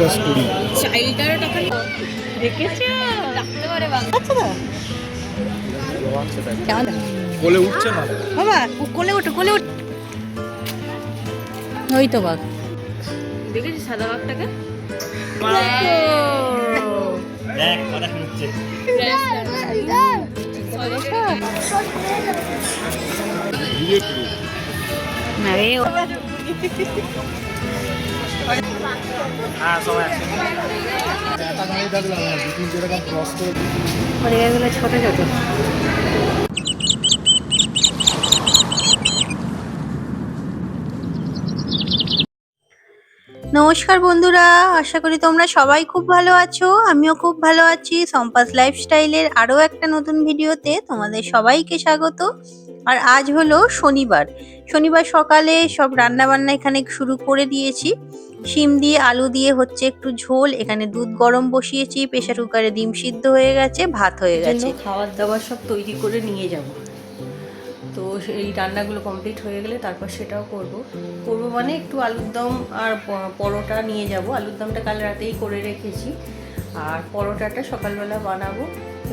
পঞ্চাশ কুড়ি। দেখেছ রাখতে পারে আচ্ছা কেমন উঠছে না? বাবা ও কোলে ওঠো কোলে ওঠ ওই তো বাঘ। দেখেছিস সাদা বাঘটাকে আর নমস্কার বন্ধুরা, আশা করি তোমরা সবাই খুব ভালো আছো, আমিও খুব ভালো আছি। সম্পাস লাইফস্টাইলের আরও একটা নতুন ভিডিওতে তোমাদের সবাইকে স্বাগত। আর আজ হলো শনিবার। শনিবার সকালে সব রান্না বান্না এখানে শুরু করে দিয়েছি। শিম দিয়ে আলু দিয়ে হচ্ছে একটু ঝোল এখানে দুধ গরম বসিয়েছি প্রেশার কুকারে ডিম সিদ্ধ হয়ে গেছে ভাত হয়ে গেছে। খাবার দাবার সব তৈরি করে নিয়ে যাব। তো এই রান্নাগুলো কমপ্লিট হয়ে গেলে তারপর সেটাও করব। করব মানে একটু আলুর দম আর পরোটা নিয়ে যাব। আলুর দমটা কাল রাতেই করে রেখেছি। আর পরোটাটা সকালবেলা বানাবো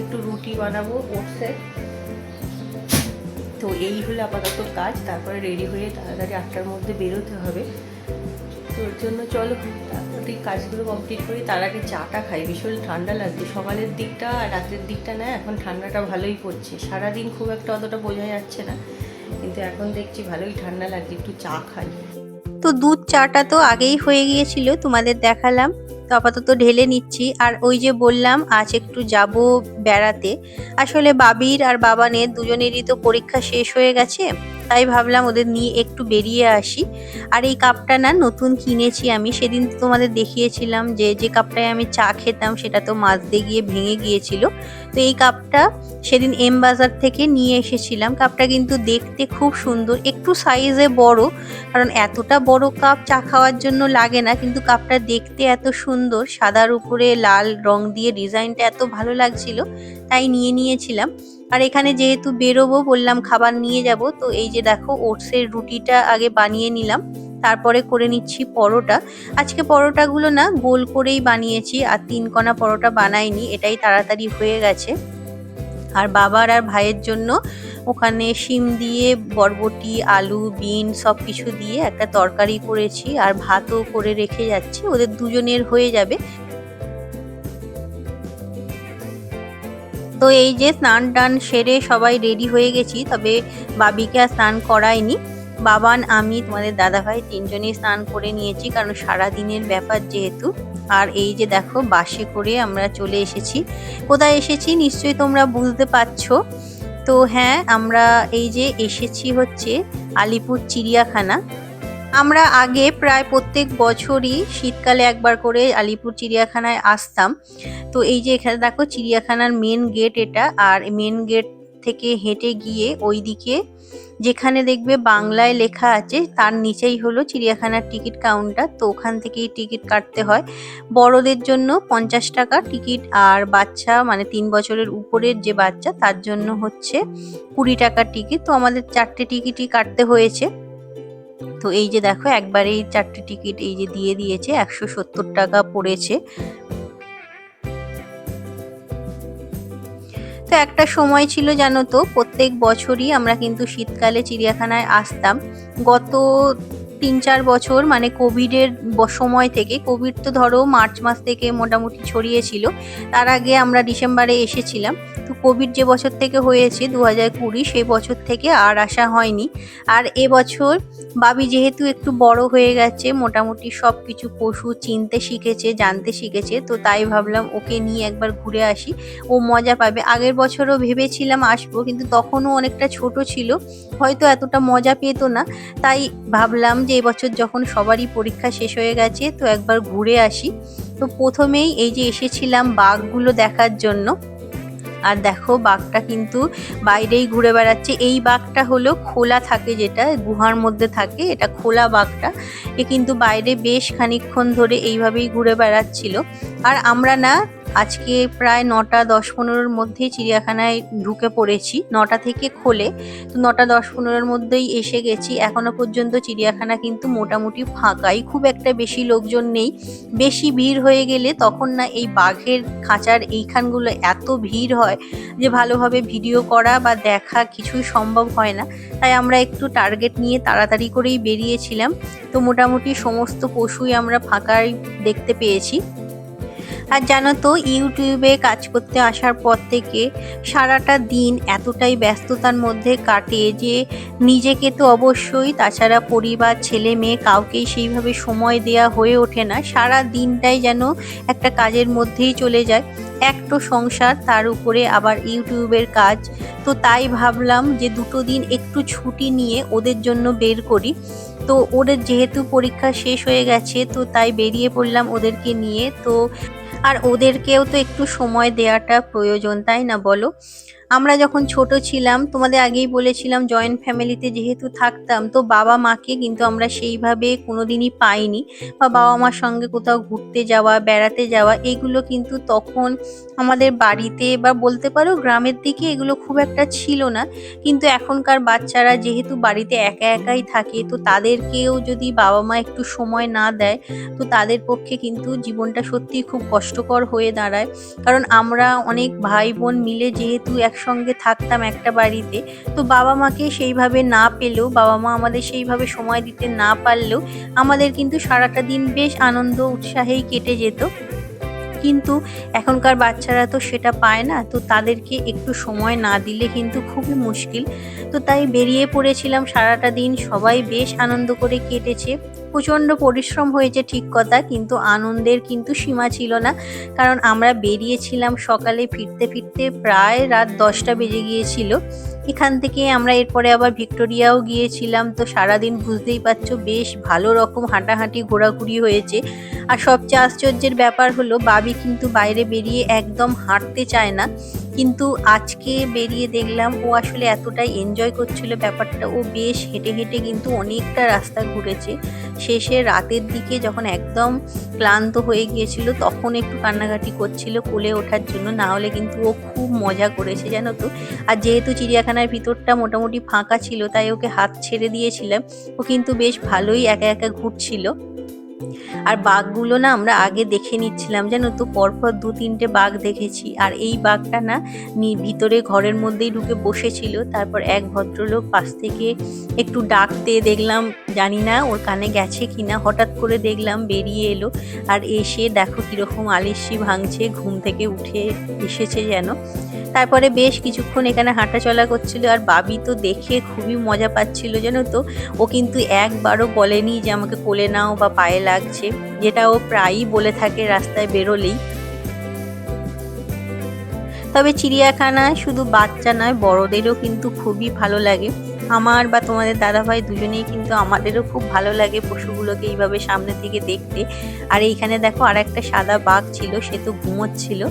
একটু রুটি বানাবো ওটসের তো এই হলো আপাতত কাজ তারপরে রেডি হয়ে তাড়াতাড়ি আটটার মধ্যে বেরোতে হবে। তো ওর জন্য চলো তাড়াতাড়ি কাজগুলো কমপ্লিট করি। তার আগে চাটা খাই, ভীষণ ঠান্ডা লাগছে। সকালের দিকটা আর রাতের দিকটা না, এখন ঠান্ডাটা ভালোই পড়ছে। সারাদিন খুব একটা অতটা বোঝা যাচ্ছে না, কিন্তু এখন দেখছি ভালোই ঠান্ডা লাগছে, একটু চা খাই। তো দুধ চাটা তো আগেই হয়ে গিয়েছিল, তোমাদের দেখালাম। তো আপাতত ঢেলে নিচ্ছি। আর ওই যে বললাম, আজ একটু যাব বেড়াতে। আসলে বাবির আর বাবানের দুজনেরই তো পরীক্ষা শেষ হয়ে গেছে, তাই ভাবলাম ওদের নিয়ে একটু বেরিয়ে আসি। আর এই কাপটা না নতুন কিনেছি আমি, সেদিন তোমাদের দেখিয়েছিলাম যে যে কাপটায় আমি চা খেতাম, সেটা তো মাজতে গিয়ে ভেঙে গিয়েছিল। তো এই কাপটা সেদিন এম বাজার থেকে নিয়ে এসেছিলাম। কাপটা কিন্তু দেখতে খুব সুন্দর, একটু সাইজে বড়, কারণ এতটা বড় কাপ চা খাওয়ার জন্য লাগে না, কিন্তু কাপটা দেখতে এত সুন্দর সাদার উপরে লাল রং দিয়ে ডিজাইনটা এত ভালো লাগছিল, তাই নিয়ে নিয়েছিলাম। আর এখানে যেহেতু বেরোবো, বললাম খাবার নিয়ে যাব, তো এই যে দেখো ওটসের রুটিটা আগে বানিয়ে নিলাম, তারপরে করে নিচ্ছি পরোটা। আজকে পরোটাগুলো না গোল করেই বানিয়েছি, আর তিন কণা পরোটা বানাইনি, এটাই তাড়াতাড়ি হয়ে গেছে। আর বাবার আর ভাইয়ের জন্য ওখানে শিম দিয়ে, বরবটি, আলু, বিন সব কিছু দিয়ে একটা তরকারি করেছি আর ভাতও করে রেখে যাচ্ছি। ওদের দুজনের হয়ে যাবে। তো এই যে স্নান টান সেরে সবাই রেডি হয়ে গেছি, তবে বাবিকে আর স্নান করাইনি। বাবান, আমি, তোমাদের দাদাভাই তিনজনেই স্নান করে নিয়েছি, কারণ সারা দিনের ব্যাপার যেহেতু। আর এই যে দেখো, বাসে করে আমরা চলে এসেছি। কোথায় এসেছি নিশ্চয়ই তোমরা বুঝতে পারছ। তো হ্যাঁ আমরা এই যে এসেছি হচ্ছে আলিপুর চিড়িয়াখানা। আমরা আগে প্রায় প্রত্যেক বছরই শীতকালে একবার করে আলিপুর চিড়িয়াখানায় আসতাম। তো এই যে এখানে দেখো, চিড়িয়াখানার মেন গেট এটা। আর মেন গেট থেকে হেঁটে গিয়ে ওইদিকে যেখানে দেখবে বাংলায় লেখা আছে, তার নিচেই হলো চিড়িয়াখানার টিকিট কাউন্টার। তো ওখান থেকেই টিকিট কাটতে হয়। বড়দের জন্য পঞ্চাশ টাকা টিকিট আর বাচ্চা মানে তিন বছরের উপরের যে বাচ্চা, তার জন্য হচ্ছে কুড়ি টাকার টিকিট। তো আমাদের চারটে টিকিটই কাটতে হয়েছে। তো এই যে দেখো, একবারেই চারটে টিকিট এই যে দিয়ে দিয়েছে, একশো সত্তর টাকা পড়েছে। তো একটা সময় ছিল জানো তো, প্রত্যেক বছরই আমরা কিন্তু শীতকালে চিড়িয়াখানায় আসতাম। গত তিন চার বছর মানে কোভিডের সময় থেকে, কোভিড তো ধরো মার্চ মাস থেকে মোটামুটি ছড়িয়েছিল তার আগে আমরা ডিসেম্বরে এসেছিলাম। তো কোভিড যে বছর থেকে হয়েছে দু হাজার কুড়ি, সেই বছর থেকে আর আসা হয়নি। আর এবছর বাবি যেহেতু একটু বড় হয়ে গেছে, মোটামুটি সব কিছু পশু চিনতে শিখেছে, জানতে শিখেছে, তো তাই ভাবলাম ওকে নিয়ে একবার ঘুরে আসি। ও মজা পাবে। আগের বছরও ভেবেছিলাম আসব, কিন্তু তখনও অনেকটা ছোট ছিল। হয়তো এতটা মজা পেতো না। তাই ভাবলাম যে এবছর যখন সবারই পরীক্ষা শেষ হয়ে গেছে, তো একবার ঘুরে আসি। তো প্রথমেই এই যে এসেছিলাম বাঘগুলো দেখার জন্য আর দেখো বাঘটা কিন্তু বাইরেই ঘুরে বেড়াচ্ছে। এই বাঘটা হলো খোলা থাকে যেটা, গুহার মধ্যে থাকে, এটা খোলা বাঘটা। এ কিন্তু বাইরে বেশ খানিক্ষণ ধরে এইভাবেই ঘুরে বেড়াচ্ছিল। আর আমরা না আজকে প্রায় নটা দশ পনেরোর মধ্যেই চিড়িয়াখানায় ঢুকে পড়েছি। নটা থেকে খোলে। তো নটা দশ পনেরোর মধ্যেই এসে গেছি। এখনও পর্যন্ত চিড়িয়াখানা কিন্তু মোটামুটি ফাঁকাই। খুব একটা বেশি লোকজন নেই। বেশি ভিড় হয়ে গেলে তখন না এই বাঘের খাঁচার এইখানগুলো এত ভিড় হয় যে ভালোভাবে ভিডিও করা বা দেখা কিছুই সম্ভব হয় না। তাই আমরা একটু টার্গেট নিয়ে তাড়াতাড়ি করেই বেরিয়েছিলাম। তো মোটামুটি সমস্ত পশুই আমরা ফাঁকাই দেখতে পেয়েছি। আর জানো তো, ইউটিউবে কাজ করতে আসার পর থেকে সারাটা দিন এতটাই ব্যস্ততার মধ্যে কাটে যে নিজেকে তো অবশ্যই, তাছাড়া পরিবার, ছেলে মেয়ে কাউকেই সেইভাবে সময় দেয়া হয়ে ওঠে না। সারা দিনটাই যেন একটা কাজের মধ্যেই চলে যায়। এক তো সংসার, তার উপরে আবার ইউটিউবের কাজ। তো তাই ভাবলাম যে দুটো দিন একটু ছুটি নিয়ে ওদের জন্য বের করি। তো ওদের যেহেতু পরীক্ষা শেষ হয়ে গেছে, তো তাই বেরিয়ে পড়লাম ওদেরকে নিয়ে। তো আর ওদেরকেও তো একটু সময় দেওয়াটা প্রয়োজন তাই না বলো? আমরা যখন ছোট ছিলাম, তোমাদের আগেই বলেছিলাম জয়েন্ট ফ্যামিলিতে যেহেতু থাকতাম, তো বাবা মাকে কিন্তু আমরা সেইভাবে কোনোদিনই পাইনি বা বাবা মার সঙ্গে কোথাও ঘুরতে যাওয়া, বেড়াতে যাওয়া, এগুলো কিন্তু তখন আমাদের বাড়িতে বা বলতে পারো গ্রামের দিকে এগুলো খুব একটা ছিল না। কিন্তু এখনকার বাচ্চারা যেহেতু বাড়িতে একা একাই থাকে, তো তাদেরকেও যদি বাবা মা একটু সময় না দেয়, তো তাদের পক্ষে কিন্তু জীবনটা সত্যিই খুব কষ্টকর হয়ে দাঁড়ায়। কারণ আমরা অনেক ভাই বোন মিলে যেহেতু একসঙ্গে থাকতাম একটা বাড়িতে, তো বাবা মাকে সেইভাবে না পেলেও, বাবা মা আমাদের সেইভাবে সময় দিতে না পারলেও আমাদের কিন্তু সারাটা দিন বেশ আনন্দ উৎসাহেই কেটে যেত। কিন্তু এখনকার বাচ্চারা তো সেটা পায় না, তো তাদেরকে একটু সময় না দিলে কিন্তু খুবই মুশকিল। তো তাই বেরিয়ে পড়েছিলাম সারাটা দিন, সবাই বেশ আনন্দ করে কেটেছে। প্রচণ্ড পরিশ্রম হয়েছে ঠিক কথা, কিন্তু আনন্দের কিন্তু সীমা ছিল না। কারণ আমরা বেরিয়েছিলাম সকালে ফিরতে ফিরতে প্রায় রাত দশটা বেজে গিয়েছিল। এখান থেকে আমরা এরপরে আবার ভিক্টোরিয়াও গিয়েছিলাম। তো সারাদিন বুঝতেই পারছ, বেশ ভালো রকম হাঁটাহাঁটি ঘোরাঘুরি হয়েছে। আর সবচেয়ে আশ্চর্যের ব্যাপার হলো, বাবি কিন্তু বাইরে বেরিয়ে একদম হাঁটতে চায় না। কিন্তু আজকে বেরিয়ে দেখলাম ও আসলে এতটাই এনজয় করছিল ব্যাপারটা। ও বেশ হেঁটে হেঁটে কিন্তু অনেকটা রাস্তা ঘুরেছে। শেষে রাতের দিকে যখন একদম ক্লান্ত হয়ে গিয়েছিল, তখন একটু কান্নাকাটি করছিল কোলে ওঠার জন্য। না হলে কিন্তু ও খুব মজা করেছে, জানো তো। আর যেহেতু চিড়িয়াখানার ভিতরটা মোটামুটি ফাঁকা ছিল, তাই ওকে হাত ছেড়ে দিয়েছিলাম। ও কিন্তু বেশ ভালোই একা একা ঘুরছিল। আর বাঘগুলো না আমরা আগে দেখে নিচ্ছিলাম, জানো তো? পরপর দু তিনটে বাঘ দেখেছি। আর এই বাঘটা না ভিতরে ঘরের মধ্যেই ঢুকে বসেছিল। তারপর এক ভদ্রলোক পাশ থেকে একটু ডাকতে দেখলাম, জানি না ওর কানে গেছে কিনা। হঠাৎ করে দেখলাম বেরিয়ে এলো। আর এসে দেখো কীরকম আলিস্যি ভাঙছে, ঘুম থেকে উঠে এসেছে যেন। তারপরে বেশ কিছুক্ষণ এখানে হাঁটা চলা করছিল আর বাবি তো দেখে খুবই মজা পাচ্ছিল, জানো তো? ও কিন্তু একবারও বলেনি যে আমাকে কোলে নাও বা পায়ে লাগছে, যেটা ও প্রায়ই বলে থাকে রাস্তায় বেরোলেই। তবে চিড়িয়াখানা শুধু বাচ্চা নয়, বড়দেরও কিন্তু খুবই ভালো লাগে। আমার বা তোমাদের দাদাভাই দুজনেই কিন্তু আমাদেরও খুব ভালো লাগে পশুগুলোকে এইভাবে সামনে থেকে দেখতে। আর এইখানে দেখো আর একটা সাদা বাঘ ছিল, সে তো ঘুমোচ্ছিল।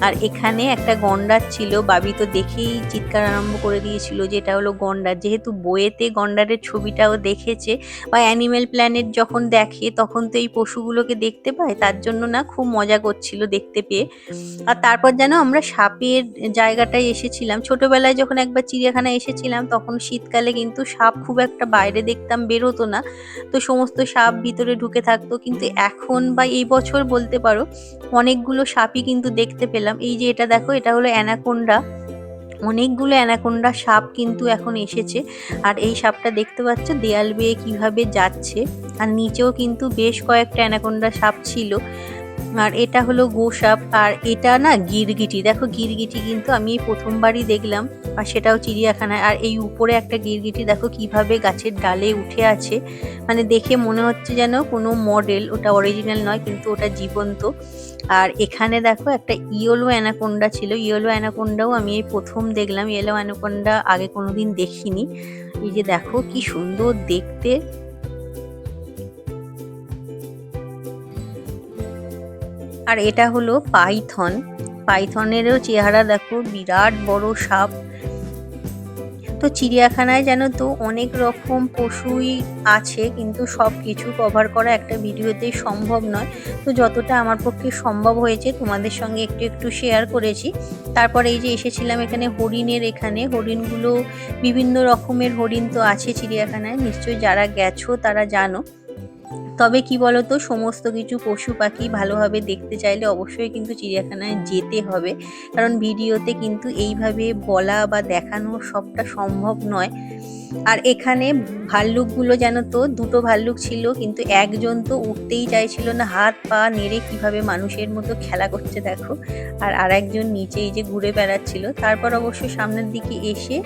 আর এখানে একটা গন্ডার ছিল। বাবি তো দেখেই চিৎকার আরম্ভ করে দিয়েছিল যে এটা হলো গন্ডার। যেহেতু বইয়েতে গন্ডারের ছবিটাও দেখেছে বা অ্যানিমেল প্ল্যানেট যখন দেখে তখন তো এই পশুগুলোকে দেখতে পায়, তার জন্য না খুব মজা করছিল দেখতে পেয়ে। আর তারপর যেন আমরা সাপের জায়গাটায় এসেছিলাম। ছোটবেলায় যখন একবার চিড়িয়াখানায় এসেছিলাম তখন শীতকালে কিন্তু সাপ খুব একটা বাইরে দেখতাম বেরোতো না। তো সমস্ত সাপ ভিতরে ঢুকে থাকতো। কিন্তু এখন বা এই বছর বলতে পারো, অনেকগুলো সাপই কিন্তু দেখতে পেলাম। এই যে এটা দেখো, এটা হলো অ্যানাকোন্ডা। অনেকগুলো অ্যানাকোন্ডা সাপ কিন্তু এখন এসেছে। আর এই সাপটা দেখতে পাচ্ছ, দেয়াল বেয়ে কীভাবে যাচ্ছে। আর নিচেও কিন্তু বেশ কয়েকটা অ্যানাকোন্ডা সাপ ছিল। আর এটা হলো গোসাপ, আর এটা না গিরগিটি। দেখো গিরগিটি কিন্তু আমি প্রথমবারই দেখলাম, আর সেটাও চিড়িয়াখানায়। আর এই উপরে একটা গিরগিটি, দেখো কীভাবে গাছের ডালে উঠে আছে। মানে দেখে মনে হচ্ছে যেন কোনো মডেল, ওটা অরিজিনাল নয়, কিন্তু ওটা জীবন্ত। আর এখানে দেখো একটা ইয়েলো অ্যানাকোন্ডা ছিল। ইয়েলো অ্যানাকোন্ডাও আমি এই প্রথম দেখলাম। ইয়েলো অ্যানাকোন্ডা আগে কোনোদিন দেখিনি। এই যে দেখো কি সুন্দর দেখতে। আর এটা হলো পাইথন। পাইথনেরও চেহারা দেখো, বিরাট বড় সাপ। তো চিড়িয়াখানায় যেন তো অনেক রকম পশুই আছে, কিন্তু সব কিছু কভার করা একটা ভিডিওতেই সম্ভব নয়। তো যতটা আমার পক্ষে সম্ভব হয়েছে, তোমাদের সঙ্গে একটু একটু শেয়ার করেছি। তারপরে এই যে এসেছিলাম এখানে হরিণের এখানে। হরিণগুলো বিভিন্ন রকমের হরিণ তো আছে চিড়িয়াখানায়। নিশ্চয়ই যারা গেছো তারা জানো। তবে কি বলতো, সমস্ত কিছু পশু পাখি ভালোভাবে দেখতে চাইলে অবশ্যই কিন্তু চিড়িয়াখানায় যেতে হবে। কারণ ভিডিওতে কিন্তু এইভাবে বলা বা দেখানো সবটা সম্ভব নয়। আর এখানে ভাল্লুকগুলো যেন তো, দুটো ভাল্লুক ছিল, কিন্তু একজন তো উঠতেই চাইছিল না, হাত পা নেড়ে কীভাবে মানুষের মতো খেলা করছে দেখো। আর আরেকজন নিচে এই যে ঘুরে বেড়াচ্ছিল, তারপর অবশ্য সামনের দিকে এসে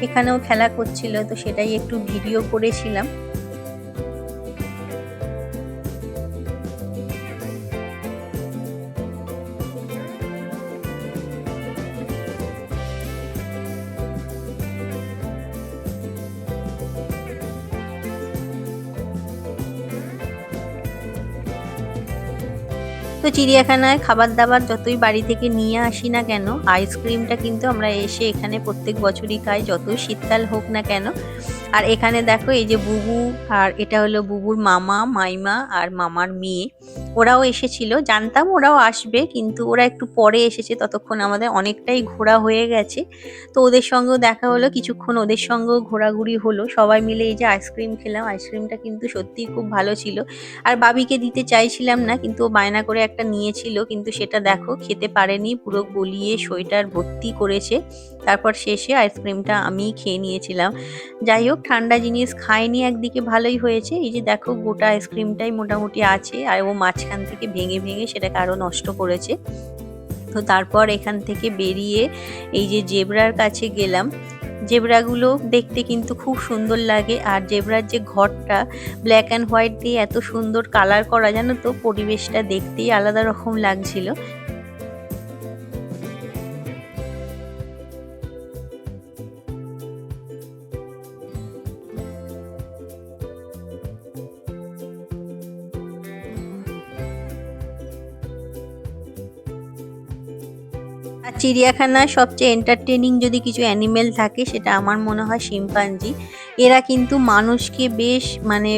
এখানেও খেলা করছিল, তো সেটাই একটু ভিডিও করেছিলাম। চিড়িয়াখানায় খাবার দাবার যতই বাড়ি থেকে নিয়ে আসি না কেন আইসক্রিমটা কিন্তু আমরা এসে এখানে প্রত্যেক বছরই খাই, যতই শীতকাল হোক না কেন। আর এখানে দেখো এই যে বুবু, আর এটা হলো বুবুর মামা, মাইমা আর মামার মেয়ে। ওরাও এসেছিল, জানতাম ওরাও আসবে, কিন্তু ওরা একটু পরে এসেছে, ততক্ষণ আমাদের অনেকটাই ঘোরা হয়ে গেছে। তো ওদের সঙ্গেও দেখা হলো, কিছুক্ষণ ওদের সঙ্গেও ঘোরাঘুরি হলো। সবাই মিলে এই যে আইসক্রিম খেলাম, আইসক্রিমটা কিন্তু সত্যিই খুব ভালো ছিল। আর বাবিকে দিতে চাইছিলাম না, কিন্তু ও বায়না করে একটা নিয়েছিল, কিন্তু সেটা দেখো খেতে পারেনি, পুরো গলিয়ে সোয়েটার ভর্তি করেছে। তারপর শেষে আইসক্রিমটা আমিই খেয়ে নিয়েছিলাম। যাই হোক ঠান্ডা জিনিস খায়নি একদিকে ভালোই হয়েছে। এই যে দেখো, গোটা আইসক্রিমটাই মোটামুটি আছে, আর ও মাঝখান থেকে ভেঙে ভেঙে সেটাকে আরও নষ্ট করেছে। তো তারপর এখান থেকে বেরিয়ে এই যে জেবরার কাছে গেলাম। জেবরাগুলো দেখতে কিন্তু খুব সুন্দর লাগে, আর জেবরার যে ঘরটা ব্ল্যাক অ্যান্ড হোয়াইট দিয়ে এত সুন্দর কালার করা, জানো তো? পরিবেশটা দেখতেই আলাদা রকম লাগছিল। চিড়িয়াখানায় সবচেয়ে এন্টারটেনিং যদি কিছু অ্যানিমেল থাকে, সেটা আমার মনে হয় শিম্পাঞ্জি। এরা কিন্তু মানুষকে বেশ মানে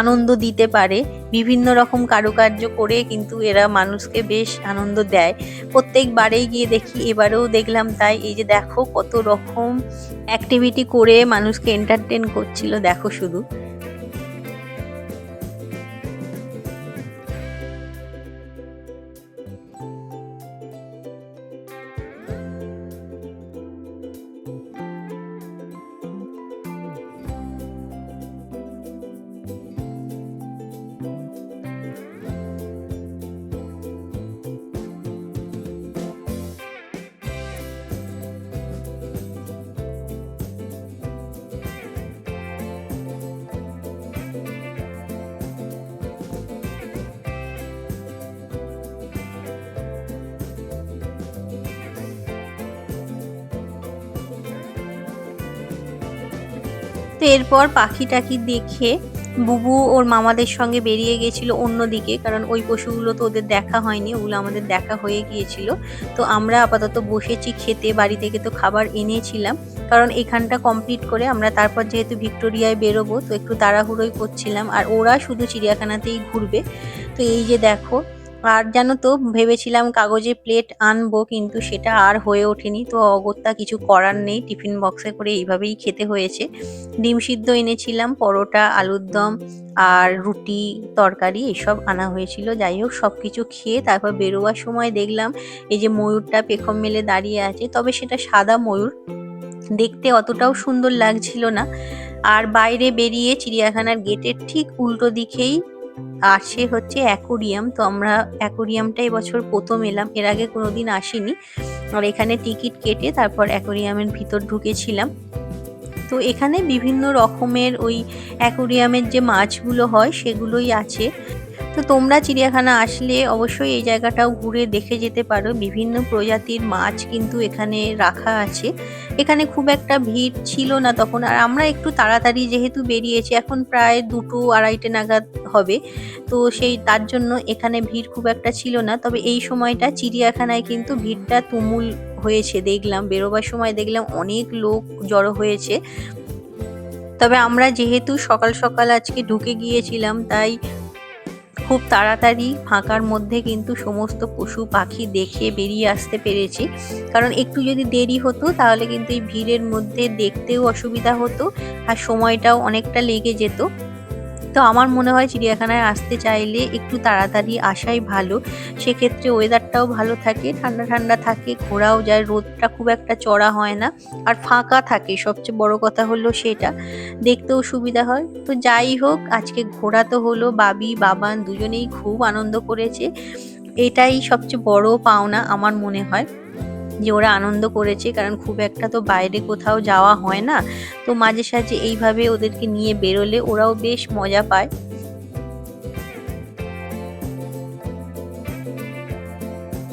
আনন্দ দিতে পারে। বিভিন্ন রকম কারুকার্য করে কিন্তু এরা মানুষকে বেশ আনন্দ দেয়। প্রত্যেকবারেই গিয়ে দেখি, এবারেও দেখলাম তাই। এই যে দেখো কত রকম অ্যাক্টিভিটি করে মানুষকে এন্টারটেন করছিল, দেখো শুধু। এরপর পাখি টাখি দেখে বুবু ওর মামাদের সঙ্গে বেরিয়ে গেছিল অন্যদিকে, কারণ ওই পশুগুলো তো ওদের দেখা হয়নি, ওগুলো আমাদের দেখা হয়ে গিয়েছিল। তো আমরা আপাতত বসেছি খেতে, বাড়ি থেকে তো খাবার এনেছিলাম, কারণ এখানটা কমপ্লিট করে আমরা তারপর যেহেতু ভিক্টোরিয়ায় বেরোবো, তো একটু তাড়াহুড়োই করছিলাম। আর ওরা শুধু চিড়িয়াখানাতেই ঘুরবে। তো এই যে দেখো আর জানো তো, ভেবেছিলাম কাগজে প্লেট আনব, কিন্তু সেটা আর হয়ে ওঠেনি। তো অগত্যা কিছু করার নেই, টিফিন বক্সে করে এইভাবেই খেতে হয়েছে। ডিম সিদ্ধ এনেছিলাম, পরোটা, আলুর দম আর রুটি, তরকারি, এসব আনা হয়েছিল। যাই হোক সব কিছু খেয়ে তারপর বেরোবার সময় দেখলাম, এই যে ময়ূরটা পেখম মেলে দাঁড়িয়ে আছে। তবে সেটা সাদা ময়ূর। দেখতে অতটাও সুন্দর লাগছিল না। আর বাইরে বেরিয়ে চিড়িয়াখানার গেটের ঠিক উল্টো দিকেই আসে হচ্ছে অ্যাকোরিয়াম, তো আমরা অ্যাকোরিয়ামটা এবছর প্রথম এলাম, এর আগে কোনো দিন আসিনি। আর এখানে টিকিট কেটে তারপর অ্যাকোরিয়ামের ভিতর ঢুকেছিলাম। তো এখানে বিভিন্ন রকমের ওই অ্যাকোরিয়ামের যে মাছগুলো হয় সেগুলোই আছে। তো তোমরা চিড়িয়াখানা আসলে অবশ্যই এই জায়গাটাও ঘুরে দেখে যেতে পারো। বিভিন্ন প্রজাতির মাছ কিন্তু এখানে রাখা আছে। এখানে খুব একটা ভিড় ছিল না তখন। আর আমরা একটু তাড়াতাড়ি যেহেতু বেরিয়েছি, এখন প্রায় দুটো আড়াইটে নাগাদ হবে। তো সেই, তার জন্য এখানে ভিড় খুব একটা ছিল না। তবে এই সময়টা চিড়িয়াখানায় কিন্তু ভিড়টা তুমুল হয়েছে। দেখলাম, বেরোবার সময় দেখলাম অনেক লোক জড়ো হয়েছে। তবে আমরা যেহেতু সকাল সকাল আজকে ঢুকে গিয়েছিলাম, তাই খুব তাড়াতাড়ি ফাঁকার মধ্যে কিন্তু সমস্ত পশু পাখি দেখে বেরিয়ে আসতে পেরেছি। কারণ একটু যদি দেরি হতো, তাহলে কিন্তু এই ভিড়ের মধ্যে দেখতেও অসুবিধা হতো আর সময়টাও অনেকটা লেগে যেত। তো আমার মনে হয় চিড়িয়াখানায় আসতে চাইলে একটু তাড়াতাড়ি আসাই ভালো। সেক্ষেত্রে ওয়েদারটাও ভালো থাকে, ঠান্ডা ঠান্ডা থাকে, ঘোরাও যায়, রোদটা খুব একটা চড়া হয় না, আর ফাঁকা থাকে। সবচেয়ে বড় কথা হলো সেটা, দেখতেও সুবিধা হয়। তো যাই হোক, আজকে ঘোরা তো হলো, বাবি বাবান দুজনেই খুব আনন্দ করেছে। এটাই সবচেয়ে বড় পাওনা আমার মনে হয়। যে ওরা আনন্দ করেছে, কারণ খুব একটা তো বাইরে কোথাও যাওয়া হয় না। তো মাঝে সাঝে এইভাবে ওদেরকে নিয়ে বেরোলে ওরাও বেশ মজা পায়।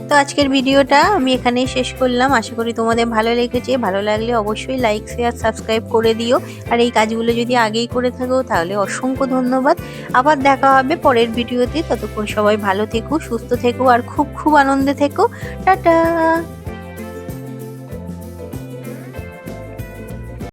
তো আজকের ভিডিওটা আমি এখানেই শেষ করলাম। আশা করি তোমাদের ভালো লেগেছে। ভালো লাগলে অবশ্যই লাইক শেয়ার সাবস্ক্রাইব করে দিও। আর এই কাজগুলো যদি আগেই করে থাকো, তাহলে অসংখ্য ধন্যবাদ। আবার দেখা হবে পরের ভিডিওতে। ততক্ষণ সবাই ভালো থেকো, সুস্থ থেকো, আর খুব খুব আনন্দে থেকো। টাটা!